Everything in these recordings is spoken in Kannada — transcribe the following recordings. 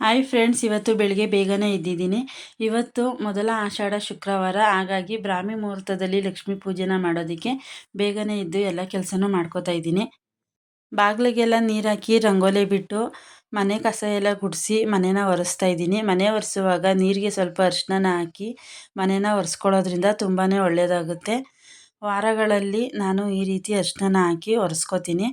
ಹಾಯ್ ಫ್ರೆಂಡ್ಸ್ ಇವತ್ತು ಬೆಳಿಗ್ಗೆ ಬೇಗನೆ ಇದ್ದಿದ್ದೀನಿ ಇವತ್ತು ಮೊದಲ ಆಷಾಢ ಶುಕ್ರವಾರ, ಹಾಗಾಗಿ ಬ್ರಾಹ್ಮಿ ಮುಹೂರ್ತದಲ್ಲಿ ಲಕ್ಷ್ಮೀ ಪೂಜೆನ ಮಾಡೋದಕ್ಕೆ ಬೇಗನೆ ಇದ್ದು ಎಲ್ಲ ಕೆಲಸನೂ ಮಾಡ್ಕೋತಾ ಇದ್ದೀನಿ. ಬಾಗಿಲಿಗೆಲ್ಲ ನೀರು ಹಾಕಿ ರಂಗೋಲಿ ಬಿಟ್ಟು ಮನೆ ಕಸ ಎಲ್ಲ ಗುಡಿಸಿ ಮನೆನ ಒರೆಸ್ತಾ ಇದ್ದೀನಿ. ಮನೆ ಒರೆಸುವಾಗ ನೀರಿಗೆ ಸ್ವಲ್ಪ ಅರಿಶಿನ ಹಾಕಿ ಮನೆನ ಒರೆಸ್ಕೊಳ್ಳೋದ್ರಿಂದ ತುಂಬಾ ಒಳ್ಳೆಯದಾಗುತ್ತೆ ವಾರಗಳಲ್ಲಿ ನಾನು ಈ ರೀತಿ ಅರಿಶಿನ ಹಾಕಿ ಒರೆಸ್ಕೋತೀನಿ.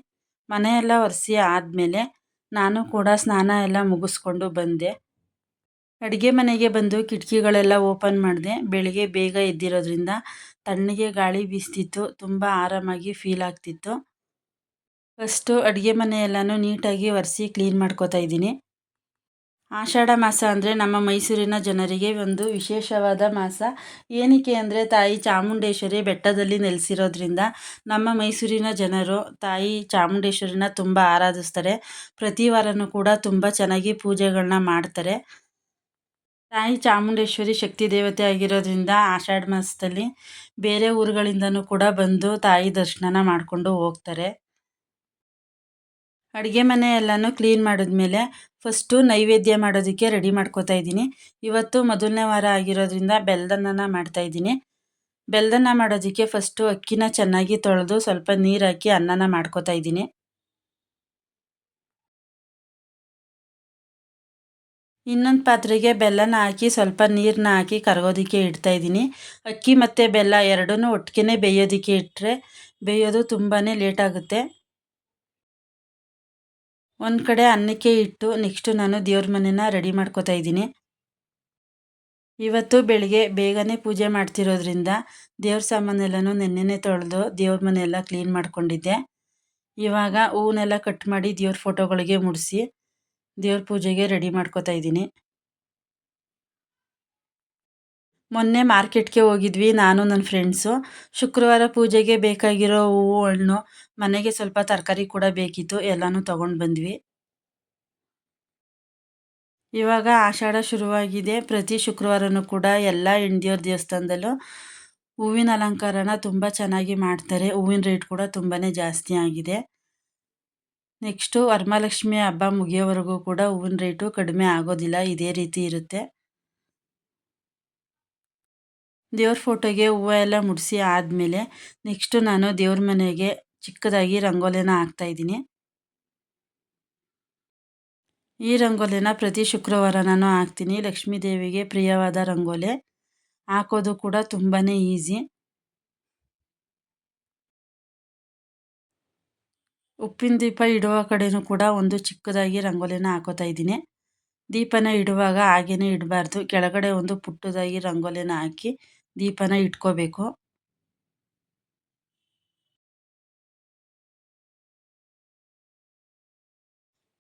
ಮನೆಯೆಲ್ಲ ಒರೆಸಿ ಆದಮೇಲೆ ನಾನು ಕೂಡ ಸ್ನಾನ ಎಲ್ಲ ಮುಗಿಸ್ಕೊಂಡು ಬಂದೆ. ಅಡುಗೆ ಮನೆಗೆ ಬಂದು ಕಿಟಕಿಗಳೆಲ್ಲ ಓಪನ್ ಮಾಡಿದೆ. ಬೆಳಿಗ್ಗೆ ಬೇಗ ಎದ್ದಿರೋದ್ರಿಂದ ತಣ್ಣಗೆ ಗಾಳಿ ಬೀಸ್ತಿತ್ತು. ತುಂಬ ಆರಾಮಾಗಿ ಫೀಲ್ ಆಗ್ತಿತ್ತು. ಫಸ್ಟು ಅಡುಗೆ ಮನೆ ಎಲ್ಲನೂ ನೀಟಾಗಿ ಒರೆಸಿ ಕ್ಲೀನ್ ಮಾಡ್ಕೋತಾ ಇದ್ದೀನಿ. ಆಷಾಢ ಮಾಸ ಅಂದರೆ ನಮ್ಮ ಮೈಸೂರಿನ ಜನರಿಗೆ ಒಂದು ವಿಶೇಷವಾದ ಮಾಸ. ಏನಕ್ಕೆ ಅಂದರೆ ತಾಯಿ ಚಾಮುಂಡೇಶ್ವರಿ ಬೆಟ್ಟದಲ್ಲಿ ನೆಲೆಸಿರೋದ್ರಿಂದ ನಮ್ಮ ಮೈಸೂರಿನ ಜನರು ತಾಯಿ ಚಾಮುಂಡೇಶ್ವರಿನ ತುಂಬ ಆರಾಧಿಸ್ತಾರೆ. ಪ್ರತಿ ವಾರನೂ ಕೂಡ ತುಂಬ ಚೆನ್ನಾಗಿ ಪೂಜೆಗಳನ್ನ ಮಾಡ್ತಾರೆ. ತಾಯಿ ಚಾಮುಂಡೇಶ್ವರಿ ಶಕ್ತಿ ದೇವತೆ ಆಗಿರೋದ್ರಿಂದ ಆಷಾಢ ಮಾಸದಲ್ಲಿ ಬೇರೆ ಊರುಗಳಿಂದನೂ ಕೂಡ ಬಂದು ತಾಯಿ ದರ್ಶನನ ಮಾಡಿಕೊಂಡು ಹೋಗ್ತಾರೆ. ಅಡುಗೆ ಮನೆ ಎಲ್ಲನೂ ಕ್ಲೀನ್ ಮಾಡಿದ್ಮೇಲೆ ಫಸ್ಟು ನೈವೇದ್ಯ ಮಾಡೋದಕ್ಕೆ ರೆಡಿ ಮಾಡ್ಕೋತಾ ಇದ್ದೀನಿ. ಇವತ್ತು ಮೊದಲನೇ ವಾರ ಆಗಿರೋದ್ರಿಂದ ಬೆಲ್ದನ್ನನ ಮಾಡ್ತಾಯಿದ್ದೀನಿ ಬೆಲ್ಲದನ್ನ ಮಾಡೋದಕ್ಕೆ ಫಸ್ಟು ಅಕ್ಕಿನ ಚೆನ್ನಾಗಿ ತೊಳೆದು ಸ್ವಲ್ಪ ನೀರು ಹಾಕಿ ಅನ್ನನ ಮಾಡ್ಕೋತಾ ಇದ್ದೀನಿ. ಇನ್ನೊಂದು ಪಾತ್ರೆಗೆ ಬೆಲ್ಲನ ಹಾಕಿ ಸ್ವಲ್ಪ ನೀರನ್ನ ಹಾಕಿ ಕರಗೋದಕ್ಕೆ ಇಡ್ತಾಯಿದ್ದೀನಿ ಅಕ್ಕಿ ಮತ್ತು ಬೆಲ್ಲ ಎರಡೂ ಒಟ್ಟಿಗೆ ಬೇಯೋದಕ್ಕೆ ಇಟ್ಟರೆ ಬೇಯೋದು ತುಂಬಾ ಲೇಟ್ ಆಗುತ್ತೆ. ಒಂದು ಕಡೆ ಅನ್ನಕ್ಕೆ ಇಟ್ಟು ನೆಕ್ಸ್ಟು ನಾನು ದೇವ್ರ ಮನೆನ ರೆಡಿ ಮಾಡ್ಕೋತಾ ಇದ್ದೀನಿ. ಇವತ್ತು ಬೆಳಿಗ್ಗೆ ಬೇಗನೆ ಪೂಜೆ ಮಾಡ್ತಿರೋದ್ರಿಂದ ದೇವ್ರ ಸಾಮಾನೆಲ್ಲನೂ ನೆನ್ನೆನೆ ತೊಳೆದು ದೇವ್ರ ಮನೆಯೆಲ್ಲ ಕ್ಲೀನ್ ಮಾಡ್ಕೊಂಡಿದ್ದೆ. ಇವಾಗ ಹೂವನ್ನೆಲ್ಲ ಕಟ್ ಮಾಡಿ ದೇವ್ರ ಫೋಟೋಗಳಿಗೆ ಮುಡಿಸಿ ದೇವ್ರ ಪೂಜೆಗೆ ರೆಡಿ ಮಾಡ್ಕೋತಾ ಇದ್ದೀನಿ. ಮೊನ್ನೆ ಮಾರ್ಕೆಟ್ಗೆ ಹೋಗಿದ್ವಿ, ನಾನು ನನ್ನ ಫ್ರೆಂಡ್ಸು ಶುಕ್ರವಾರ ಪೂಜೆಗೆ ಬೇಕಾಗಿರೋ ಹೂವು, ಹಣ್ಣು, ಮನೆಗೆ ಸ್ವಲ್ಪ ತರಕಾರಿ ಕೂಡ ಬೇಕಿತ್ತು, ಎಲ್ಲನೂ ತೊಗೊಂಡು ಬಂದ್ವಿ. ಇವಾಗ ಆಷಾಢ ಶುರುವಾಗಿದೆ. ಪ್ರತಿ ಶುಕ್ರವಾರನೂ ಕೂಡ ಎಲ್ಲ ಹೆಣ್ದಿಯವ್ರ ದೇವಸ್ಥಾನದಲ್ಲೂ ಹೂವಿನ ಅಲಂಕಾರನ ತುಂಬ ಚೆನ್ನಾಗಿ ಮಾಡ್ತಾರೆ. ಹೂವಿನ ರೇಟ್ ಕೂಡ ತುಂಬಾ ಜಾಸ್ತಿ ಆಗಿದೆ. ನೆಕ್ಸ್ಟು ವರಮಹಾಲಕ್ಷ್ಮಿ ಹಬ್ಬ ಮುಗಿಯೋವರೆಗೂ ಕೂಡ ಹೂವಿನ ರೇಟು ಕಡಿಮೆ ಆಗೋದಿಲ್ಲ, ಇದೇ ರೀತಿ ಇರುತ್ತೆ. ದೇವ್ರ ಫೋಟೋಗೆ ಹೂವು ಎಲ್ಲ ಮುಡಿಸಿ ಆದಮೇಲೆ ನೆಕ್ಸ್ಟು ನಾನು ದೇವ್ರ ಮನೆಗೆ ಚಿಕ್ಕದಾಗಿ ರಂಗೋಲಿನ ಹಾಕ್ತಾಯಿದ್ದೀನಿ ಈ ರಂಗೋಲಿನ ಪ್ರತಿ ಶುಕ್ರವಾರ ನಾನು ಹಾಕ್ತೀನಿ. ಲಕ್ಷ್ಮೀ ದೇವಿಗೆ ಪ್ರಿಯವಾದ ರಂಗೋಲಿ. ಹಾಕೋದು ಕೂಡ ತುಂಬಾ ಈಸಿ ಉಪ್ಪಿನ ದೀಪ ಇಡುವ ಕಡೆಯೂ ಕೂಡ ಒಂದು ಚಿಕ್ಕದಾಗಿ ರಂಗೋಲಿನ ಹಾಕೋತಾ ಇದ್ದೀನಿ. ದೀಪನ ಇಡುವಾಗ ಹಾಗೇನೆ ಇಡಬಾರ್ದು. ಕೆಳಗಡೆ ಒಂದು ಪುಟ್ಟದಾಗಿ ರಂಗೋಲಿನ ಹಾಕಿ ದೀಪನ ಇಟ್ಕೋಬೇಕು.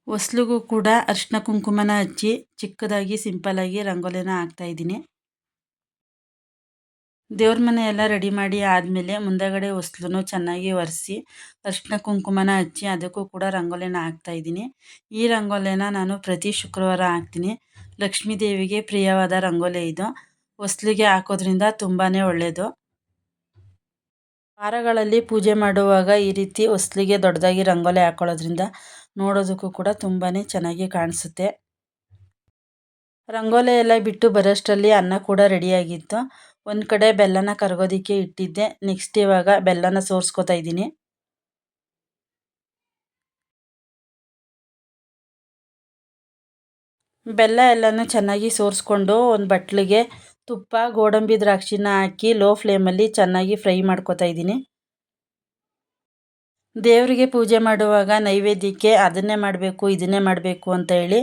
ಹೊಸ್ಲಿಗೂ ಕೂಡ ಅರ್ಶಿನ ಕುಂಕುಮನ ಹಚ್ಚಿ ಚಿಕ್ಕದಾಗಿ ಸಿಂಪಲಾಗಿ ರಂಗೋಲಿನ ಹಾಕ್ತಾಯಿದ್ದೀನಿ ದೇವ್ರ ಮನೆ ಎಲ್ಲ ರೆಡಿ ಮಾಡಿ ಆದಮೇಲೆ ಮುಂದಗಡೆ ಹೊಸ್ಲನ್ನು ಚೆನ್ನಾಗಿ ಒರೆಸಿ ಅರ್ಶಿನ ಕುಂಕುಮನ ಹಚ್ಚಿ ಅದಕ್ಕೂ ಕೂಡ ರಂಗೋಲಿನ ಹಾಕ್ತಾಯಿದ್ದೀನಿ ಈ ರಂಗೋಲಿನ ನಾನು ಪ್ರತಿ ಶುಕ್ರವಾರ ಹಾಕ್ತೀನಿ. ಲಕ್ಷ್ಮೀ ದೇವಿಗೆ ಪ್ರಿಯವಾದ ರಂಗೋಲಿ ಇದು. ಹೊಸ್ಲಿಗೆ ಹಾಕೋದ್ರಿಂದ ತುಂಬಾ ಒಳ್ಳೆಯದು ವಾರಗಳಲ್ಲಿ ಪೂಜೆ ಮಾಡುವಾಗ ಈ ರೀತಿ ಹೊಸ್ಲಿಗೆ ದೊಡ್ಡದಾಗಿ ರಂಗೋಲಿ ಹಾಕೊಳ್ಳೋದ್ರಿಂದ ನೋಡೋದಕ್ಕೂ ಕೂಡ ತುಂಬಾ ಚೆನ್ನಾಗಿ ಕಾಣಿಸುತ್ತೆ. ರಂಗೋಲೆ ಎಲ್ಲ ಬಿಟ್ಟು ಬರೋಷ್ಟರಲ್ಲಿ ಅನ್ನ ಕೂಡ ರೆಡಿಯಾಗಿತ್ತು. ಒಂದು ಕಡೆ ಬೆಲ್ಲನ ಕರಗೋದಕ್ಕೆ ಇಟ್ಟಿದ್ದೆ. ನೆಕ್ಸ್ಟ್ ಇವಾಗ ಬೆಲ್ಲನ ಸೋರಿಸ್ಕೋತಾ ಇದ್ದೀನಿ. ಬೆಲ್ಲ ಎಲ್ಲನೂ ಚೆನ್ನಾಗಿ ಸೋರಿಸ್ಕೊಂಡು ಒಂದು ಬಟ್ಲಿಗೆ ತುಪ್ಪ, ಗೋಡಂಬಿ ದ್ರಾಕ್ಷಿನ ಹಾಕಿ ಲೋ ಫ್ಲೇಮಲ್ಲಿ ಚೆನ್ನಾಗಿ ಫ್ರೈ ಮಾಡ್ಕೊತಾ ಇದ್ದೀನಿ. ದೇವರಿಗೆ ಪೂಜೆ ಮಾಡುವಾಗ ನೈವೇದ್ಯಕ್ಕೆ ಅದನ್ನೇ ಮಾಡಬೇಕು, ಇದನ್ನೇ ಮಾಡಬೇಕು ಅಂತ ಹೇಳಿ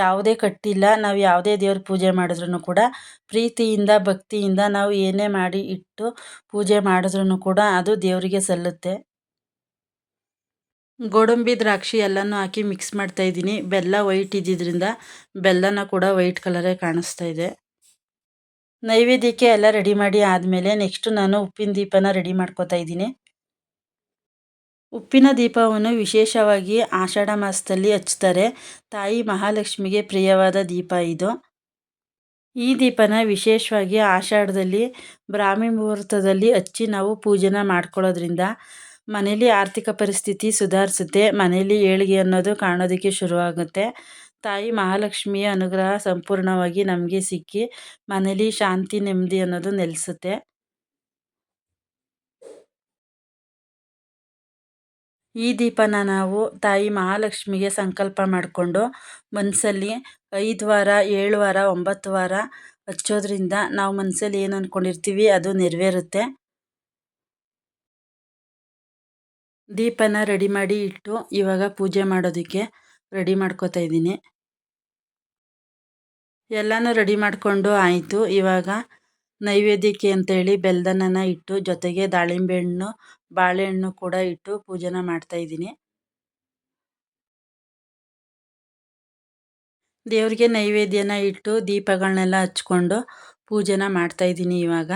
ಯಾವುದೇ ಕಟ್ಟಿಲ್ಲ. ನಾವು ಯಾವುದೇ ದೇವ್ರ ಪೂಜೆ ಮಾಡಿದ್ರೂ ಕೂಡ ಪ್ರೀತಿಯಿಂದ, ಭಕ್ತಿಯಿಂದ ನಾವು ಏನೇ ಮಾಡಿ ಇಟ್ಟು ಪೂಜೆ ಮಾಡಿದ್ರೂ ಕೂಡ ಅದು ದೇವರಿಗೆ ಸಲ್ಲುತ್ತೆ. ಗೋಡಂಬಿ ದ್ರಾಕ್ಷಿ ಎಲ್ಲನೂ ಹಾಕಿ ಮಿಕ್ಸ್ ಮಾಡ್ತಾಯಿದ್ದೀನಿ ಬೆಲ್ಲ ವೈಟ್ ಇದ್ದಿದ್ದರಿಂದ ಬೆಲ್ಲನ ಕೂಡ ವೈಟ್ ಕಲರೇ ಕಾಣಿಸ್ತಾ ಇದೆ. ನೈವೇದ್ಯಕ್ಕೆ ಎಲ್ಲ ರೆಡಿ ಮಾಡಿ ಆದಮೇಲೆ ನೆಕ್ಸ್ಟು ನಾನು ಉಪ್ಪಿನ ದೀಪನ ರೆಡಿ ಮಾಡ್ಕೋತಾ ಇದ್ದೀನಿ. ಉಪ್ಪಿನ ದೀಪವನ್ನು ವಿಶೇಷವಾಗಿ ಆಷಾಢ ಮಾಸದಲ್ಲಿ ಹಚ್ತಾರೆ. ತಾಯಿ ಮಹಾಲಕ್ಷ್ಮಿಗೆ ಪ್ರಿಯವಾದ ದೀಪ ಇದು. ಈ ದೀಪನ ವಿಶೇಷವಾಗಿ ಆಷಾಢದಲ್ಲಿ ಬ್ರಾಹ್ಮಿ ಮುಹೂರ್ತದಲ್ಲಿ ಹಚ್ಚಿ ನಾವು ಪೂಜೆನ ಮಾಡ್ಕೊಳ್ಳೋದ್ರಿಂದ ಮನೇಲಿ ಆರ್ಥಿಕ ಪರಿಸ್ಥಿತಿ ಸುಧಾರಿಸುತ್ತೆ. ಮನೇಲಿ ಏಳಿಗೆ ಅನ್ನೋದು ಕಾಣೋದಕ್ಕೆ ಶುರುವಾಗುತ್ತೆ. ತಾಯಿ ಮಹಾಲಕ್ಷ್ಮಿಯ ಅನುಗ್ರಹ ಸಂಪೂರ್ಣವಾಗಿ ನಮಗೆ ಸಿಕ್ಕಿ, ಮನೇಲಿ ಶಾಂತಿ, ನೆಮ್ಮದಿ ಅನ್ನೋದು ನೆಲೆಸುತ್ತೆ. ಈ ದೀಪನ ನಾವು ತಾಯಿ ಮಹಾಲಕ್ಷ್ಮಿಗೆ ಸಂಕಲ್ಪ ಮಾಡಿಕೊಂಡು ಮನಸ್ಸಲ್ಲಿ ಐದು ವಾರ, ಏಳು ವಾರ, ಒಂಬತ್ತು ವಾರ ಹಚ್ಚೋದ್ರಿಂದ ನಾವು ಮನಸ್ಸಲ್ಲಿ ಏನು ಅಂದ್ಕೊಂಡಿರ್ತೀವಿ ಅದು ನೆರವೇರುತ್ತೆ. ದೀಪನ ರೆಡಿ ಮಾಡಿ ಇಟ್ಟು ಇವಾಗ ಪೂಜೆ ಮಾಡೋದಕ್ಕೆ ರೆಡಿ ಮಾಡ್ಕೋತಾ ಇದ್ದೀನಿ. ಎಲ್ಲನೂ ರೆಡಿ ಮಾಡಿಕೊಂಡು ಆಯಿತು. ಇವಾಗ ನೈವೇದ್ಯಕ್ಕೆ ಅಂತೇಳಿ ಬೆಲ್ಲದನ್ನ ಇಟ್ಟು, ಜೊತೆಗೆ ದಾಳಿಂಬೆ ಹಣ್ಣು ಬಾಳೆಹಣ್ಣು ಕೂಡ ಇಟ್ಟು ಪೂಜೆನ ಮಾಡ್ತಾ ಇದ್ದೀನಿ. ದೇವ್ರಿಗೆ ನೈವೇದ್ಯನ ಇಟ್ಟು ದೀಪಗಳನ್ನೆಲ್ಲ ಹಚ್ಕೊಂಡು ಪೂಜೆನ ಮಾಡ್ತಾ ಇದ್ದೀನಿ ಇವಾಗ.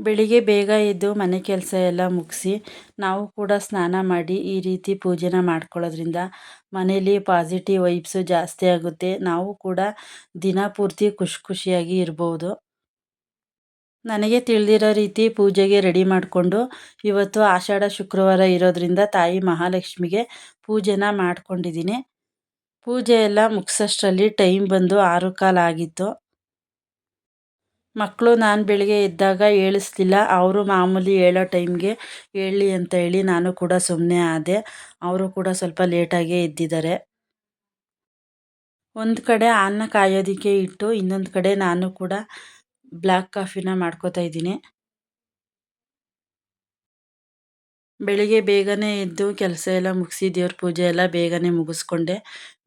ಬೆಳಿಗ್ಗೆ ಬೇಗ ಎದ್ದು ಮನೆ ಕೆಲಸ ಎಲ್ಲ ಮುಗಿಸಿ ನಾವು ಕೂಡ ಸ್ನಾನ ಮಾಡಿ ಈ ರೀತಿ ಪೂಜೆನ ಮಾಡ್ಕೊಳ್ಳೋದ್ರಿಂದ ಮನೇಲಿ ಪಾಸಿಟಿವ್ ವೈಬ್ಸು ಜಾಸ್ತಿ ಆಗುತ್ತೆ. ನಾವು ಕೂಡ ದಿನ ಪೂರ್ತಿ ಖುಷಿ ಖುಷಿಯಾಗಿ ಇರ್ಬೋದು. ನನಗೆ ತಿಳಿದಿರೋ ರೀತಿ ಪೂಜೆಗೆ ರೆಡಿ ಮಾಡಿಕೊಂಡು ಇವತ್ತು ಆಷಾಢ ಶುಕ್ರವಾರ ಇರೋದ್ರಿಂದ ತಾಯಿ ಮಹಾಲಕ್ಷ್ಮಿಗೆ ಪೂಜೆನ ಮಾಡ್ಕೊಂಡಿದ್ದೀನಿ. ಪೂಜೆ ಎಲ್ಲ ಮುಗಿಸೋಷ್ಟರಲ್ಲಿ ಟೈಮ್ ಬಂದು ಆರು ಕಾಲು ಆಗಿತ್ತು. ಮಕ್ಕಳು ನಾನು ಬೆಳಿಗ್ಗೆ ಎದ್ದಾಗ ಏಳಿಸ್ಲಿಲ್ಲ, ಅವರು ಮಾಮೂಲಿ ಏಳೋ ಟೈಮ್ಗೆ ಹೇಳಿ ಅಂತ ಹೇಳಿ ನಾನು ಕೂಡ ಸುಮ್ಮನೆ ಆದೆ, ಅವರು ಕೂಡ ಸ್ವಲ್ಪ ಲೇಟಾಗೇ ಎದ್ದಿದ್ದಾರೆ. ಒಂದು ಕಡೆ ಅನ್ನ ಕಾಯೋದಕ್ಕೆ ಇಟ್ಟು, ಇನ್ನೊಂದು ಕಡೆ ನಾನು ಕೂಡ ಬ್ಲ್ಯಾಕ್ ಕಾಫಿನ ಮಾಡ್ಕೋತಾ ಇದ್ದೀನಿ. ಬೆಳಿಗ್ಗೆ ಬೇಗನೆ ಎದ್ದು ಕೆಲಸ ಎಲ್ಲ ಮುಗಿಸಿ, ದೇವ್ರ ಪೂಜೆ ಎಲ್ಲ ಬೇಗನೆ ಮುಗಿಸ್ಕೊಂಡೆ.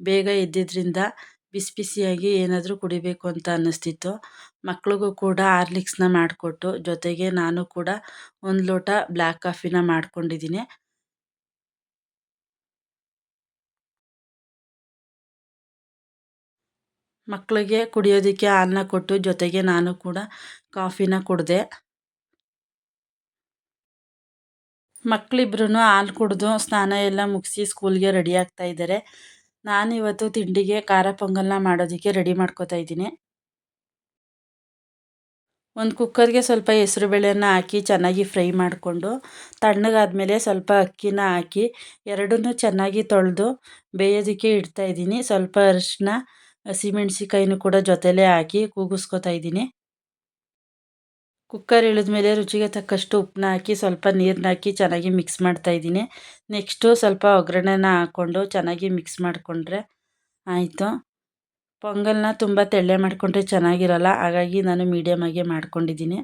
ಬೇಗ ಎದ್ದಿದ್ದರಿಂದ ಬಿಸಿ ಬಿಸಿಯಾಗಿ ಏನಾದರೂ ಕುಡಿಬೇಕು ಅಂತ ಅನ್ನಿಸ್ತಿತ್ತು. ಮಕ್ಳಿಗೂ ಕೂಡ ಆರ್ಲಿಕ್ಸ್ನ ಮಾಡಿಕೊಟ್ಟು, ಜೊತೆಗೆ ನಾನು ಕೂಡ ಒಂದು ಲೋಟ ಬ್ಲ್ಯಾಕ್ ಕಾಫಿನ ಮಾಡ್ಕೊಂಡಿದ್ದೀನಿ ಮಕ್ಕಳಿಗೆ ಕುಡಿಯೋದಕ್ಕೆ ಹಾಲನ್ನ ಕೊಟ್ಟು, ಜೊತೆಗೆ ನಾನು ಕೂಡ ಕಾಫಿನ ಕುಡಿದೆ. ಮಕ್ಕಳಿಬ್ರು ಹಾಲು ಕುಡಿದು ಸ್ನಾನ ಎಲ್ಲ ಮುಗಿಸಿ ಸ್ಕೂಲ್ಗೆ ರೆಡಿ ಆಗ್ತಾ ಇದ್ದಾರೆ. ನಾನಿವತ್ತು ತಿಂಡಿಗೆ ಖಾರ ಪೊಂಗಲ್ನ ಮಾಡೋದಕ್ಕೆ ರೆಡಿ ಮಾಡ್ಕೋತಾ ಇದ್ದೀನಿ. ಒಂದು ಕುಕ್ಕರ್ಗೆ ಸ್ವಲ್ಪ ಹೆಸ್ರು ಬೇಳೆನ ಹಾಕಿ ಚೆನ್ನಾಗಿ ಫ್ರೈ ಮಾಡಿಕೊಂಡು, ತಣ್ಣಗಾದ್ಮೇಲೆ ಸ್ವಲ್ಪ ಅಕ್ಕಿನ ಹಾಕಿ ಎರಡನ್ನೂ ಚೆನ್ನಾಗಿ ತೊಳೆದು ಬೇಯೋದಕ್ಕೆ ಇಡ್ತಾಯಿದ್ದೀನಿ ಸ್ವಲ್ಪ ಅರಿಶಿನ ಹಸಿಮೆಣ್ಸಿಕಾಯಿನೂ ಕೂಡ ಜೊತೆಲೇ ಹಾಕಿ ಕೂಗಿಸ್ಕೊತಾ ಇದ್ದೀನಿ. ಕುಕ್ಕರ್ ಇಳಿದ್ಮೇಲೆ ರುಚಿಗೆ ತಕ್ಕಷ್ಟು ಉಪ್ಪನ್ನ ಹಾಕಿ ಸ್ವಲ್ಪ ನೀರನ್ನ ಹಾಕಿ ಚೆನ್ನಾಗಿ ಮಿಕ್ಸ್ ಮಾಡ್ತಾಯಿದ್ದೀನಿ ನೆಕ್ಸ್ಟು ಸ್ವಲ್ಪ ಒಗ್ಗರಣೆನ ಹಾಕ್ಕೊಂಡು ಚೆನ್ನಾಗಿ ಮಿಕ್ಸ್ ಮಾಡಿಕೊಂಡ್ರೆ ಆಯಿತು. ಪೊಂಗಲ್ನ ತುಂಬ ತೆಳ್ಳೆ ಮಾಡಿಕೊಂಡ್ರೆ ಚೆನ್ನಾಗಿರಲ್ಲ, ಹಾಗಾಗಿ ನಾನು ಮೀಡಿಯಮಾಗೆ ಮಾಡ್ಕೊಂಡಿದ್ದೀನಿ.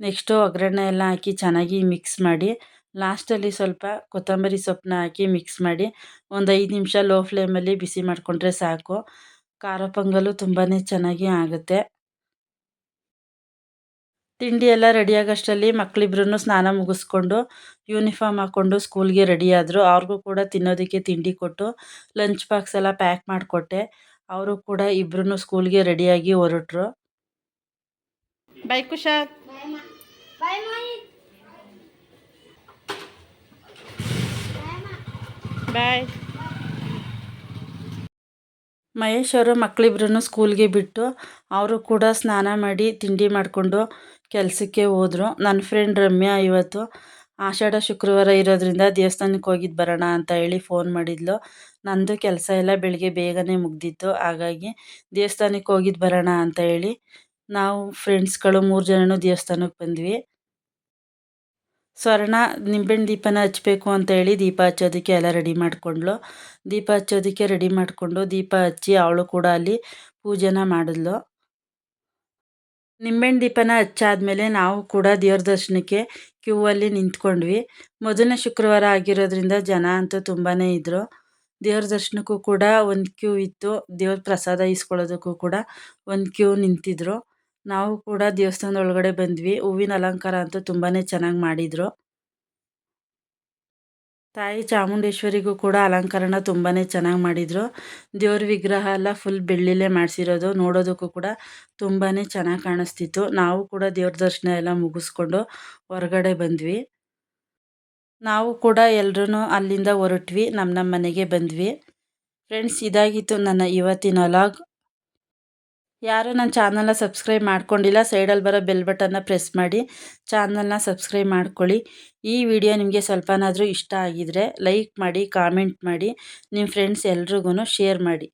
ನೆಕ್ಸ್ಟು ಒಗ್ಗರಣೆ ಎಲ್ಲ ಹಾಕಿ ಚೆನ್ನಾಗಿ ಮಿಕ್ಸ್ ಮಾಡಿ ಲಾಸ್ಟಲ್ಲಿ ಸ್ವಲ್ಪ ಕೊತ್ತಂಬರಿ ಸೊಪ್ಪನ್ನ ಹಾಕಿ ಮಿಕ್ಸ್ ಮಾಡಿ, ಒಂದು ಐದು ನಿಮಿಷ ಲೋ ಫ್ಲೇಮಲ್ಲಿ ಬಿಸಿ ಮಾಡಿಕೊಂಡ್ರೆ ಸಾಕು. ಖಾರ ಪೊಂಗಲು ತುಂಬಾ ಚೆನ್ನಾಗಿ ಆಗುತ್ತೆ. ತಿಂಡಿ ಎಲ್ಲ ರೆಡಿಯಾಗೋಷ್ಟರಲ್ಲಿ ಮಕ್ಕಳಿಬ್ರು ಸ್ನಾನ ಮುಗಿಸ್ಕೊಂಡು ಯೂನಿಫಾರ್ಮ್ ಹಾಕ್ಕೊಂಡು ಸ್ಕೂಲ್ಗೆ ರೆಡಿಯಾದರು ಅವ್ರಿಗೂ ಕೂಡ ತಿನ್ನೋದಕ್ಕೆ ತಿಂಡಿ ಕೊಟ್ಟು ಲಂಚ್ ಬಾಕ್ಸ್ ಎಲ್ಲ ಪ್ಯಾಕ್ ಮಾಡಿಕೊಟ್ಟೆ. ಅವರು ಕೂಡ ಇಬ್ಬರೂ ಸ್ಕೂಲ್ಗೆ ರೆಡಿಯಾಗಿ ಹೊರಟ್ರು. ಬೈ ಕುಶಾಲ್ ಬಾಯ್ ಮಹೇಶ್ ಅವರು ಮಕ್ಕಳಿಬ್ರು ಸ್ಕೂಲ್ಗೆ ಬಿಟ್ಟು ಅವರು ಕೂಡ ಸ್ನಾನ ಮಾಡಿ ತಿಂಡಿ ಮಾಡಿಕೊಂಡು ಕೆಲಸಕ್ಕೆ ಹೋದರು. ನನ್ನ ಫ್ರೆಂಡ್ ರಮ್ಯಾ ಇವತ್ತು ಆಷಾಢ ಶುಕ್ರವಾರ ಇರೋದ್ರಿಂದ ದೇವಸ್ಥಾನಕ್ಕೆ ಹೋಗಿದ್ದು ಬರೋಣ ಅಂತ ಹೇಳಿ ಫೋನ್ ಮಾಡಿದ್ಲು. ನಂದು ಕೆಲಸ ಎಲ್ಲ ಬೆಳಿಗ್ಗೆ ಬೇಗನೆ ಮುಗ್ದಿತ್ತು. ಹಾಗಾಗಿ ದೇವಸ್ಥಾನಕ್ಕೆ ಹೋಗಿದ್ದು ಬರೋಣ ಅಂತ ಹೇಳಿ ನಾವು ಫ್ರೆಂಡ್ಸ್ಗಳು ಮೂರು ಜನನೂ ದೇವಸ್ಥಾನಕ್ಕೆ ಬಂದ್ವಿ. ಸ್ವರ್ಣ ನಿಂಬೆಹಣ್ಣು ದೀಪನ ಹಚ್ಚಬೇಕು ಅಂತ ಹೇಳಿ ದೀಪ ಹಚ್ಚೋದಕ್ಕೆ ಎಲ್ಲ ರೆಡಿ ಮಾಡಿಕೊಂಡ್ಳು. ದೀಪ ಹಚ್ಚೋದಕ್ಕೆ ರೆಡಿ ಮಾಡಿಕೊಂಡು ದೀಪ ಹಚ್ಚಿ ಅವಳು ಕೂಡ ಅಲ್ಲಿ ಪೂಜೆನ ಮಾಡಿದ್ಲು. ನಿಂಬೆಹಣ್ಣು ದೀಪನ ಹಚ್ಚಾದ್ಮೇಲೆ ನಾವು ಕೂಡ ದೇವ್ರ ದರ್ಶನಕ್ಕೆ ಕ್ಯೂ ಅಲ್ಲಿ ನಿಂತ್ಕೊಂಡ್ವಿ. ಮೊದಲನೇ ಶುಕ್ರವಾರ ಆಗಿರೋದ್ರಿಂದ ಜನ ಅಂತೂ ತುಂಬಾ ಇದ್ದರು ದೇವ್ರ ದರ್ಶನಕ್ಕೂ ಕೂಡ ಒಂದು ಕ್ಯೂ ಇತ್ತು. ದೇವ್ರ ಪ್ರಸಾದ ಇಸ್ಕೊಳ್ಳೋದಕ್ಕೂ ಕೂಡ ಒಂದು ಕ್ಯೂ ನಿಂತಿದ್ರು. ನಾವು ಕೂಡ ದೇವಸ್ಥಾನದ ಒಳಗಡೆ ಬಂದ್ವಿ. ಹೂವಿನ ಅಲಂಕಾರ ಅಂತೂ ತುಂಬಾ ಚೆನ್ನಾಗಿ ಮಾಡಿದರು. ತಾಯಿ ಚಾಮುಂಡೇಶ್ವರಿಗೂ ಕೂಡ ಅಲಂಕಾರನ ತುಂಬಾ ಚೆನ್ನಾಗಿ ಮಾಡಿದರು. ದೇವ್ರ ವಿಗ್ರಹ ಎಲ್ಲ ಫುಲ್ ಬೆಳ್ಳಿಲೇ ಮಾಡಿಸಿರೋದು. ನೋಡೋದಕ್ಕೂ ಕೂಡ ತುಂಬಾ ಚೆನ್ನಾಗಿ ಕಾಣಿಸ್ತಿತ್ತು. ನಾವು ಕೂಡ ದೇವ್ರ ದರ್ಶನ ಎಲ್ಲ ಮುಗಿಸ್ಕೊಂಡು ಹೊರಗಡೆ ಬಂದ್ವಿ. ನಾವು ಕೂಡ ಎಲ್ರೂ ಅಲ್ಲಿಂದ ಹೊರಟ್ವಿ ನಮ್ಮ ನಮ್ಮ ಮನೆಗೆ ಬಂದ್ವಿ. ಫ್ರೆಂಡ್ಸ್ ಇದಾಗಿತ್ತು ನನ್ನ ಇವತ್ತಿನ ಲಾಗ್ ಯಾರು ನನ್ನ ಚಾನಲ್ನ ಸಬ್ಸ್ಕ್ರೈಬ್ ಮಾಡ್ಕೊಂಡಿಲ್ಲ ಸೈಡಲ್ಲಿ ಬರೋ ಬೆಲ್ ಬಟನ್ನ ಪ್ರೆಸ್ ಮಾಡಿ ಚಾನಲ್ನ ಸಬ್ಸ್ಕ್ರೈಬ್ ಮಾಡ್ಕೊಳ್ಳಿ. ಈ ವಿಡಿಯೋ ನಿಮಗೆ ಸ್ವಲ್ಪನಾದರೂ ಇಷ್ಟ ಆಗಿದರೆ ಲೈಕ್ ಮಾಡಿ ಕಾಮೆಂಟ್ ಮಾಡಿ ನಿಮ್ಮ ಫ್ರೆಂಡ್ಸ್ ಎಲ್ರಿಗೂ ಶೇರ್ ಮಾಡಿ.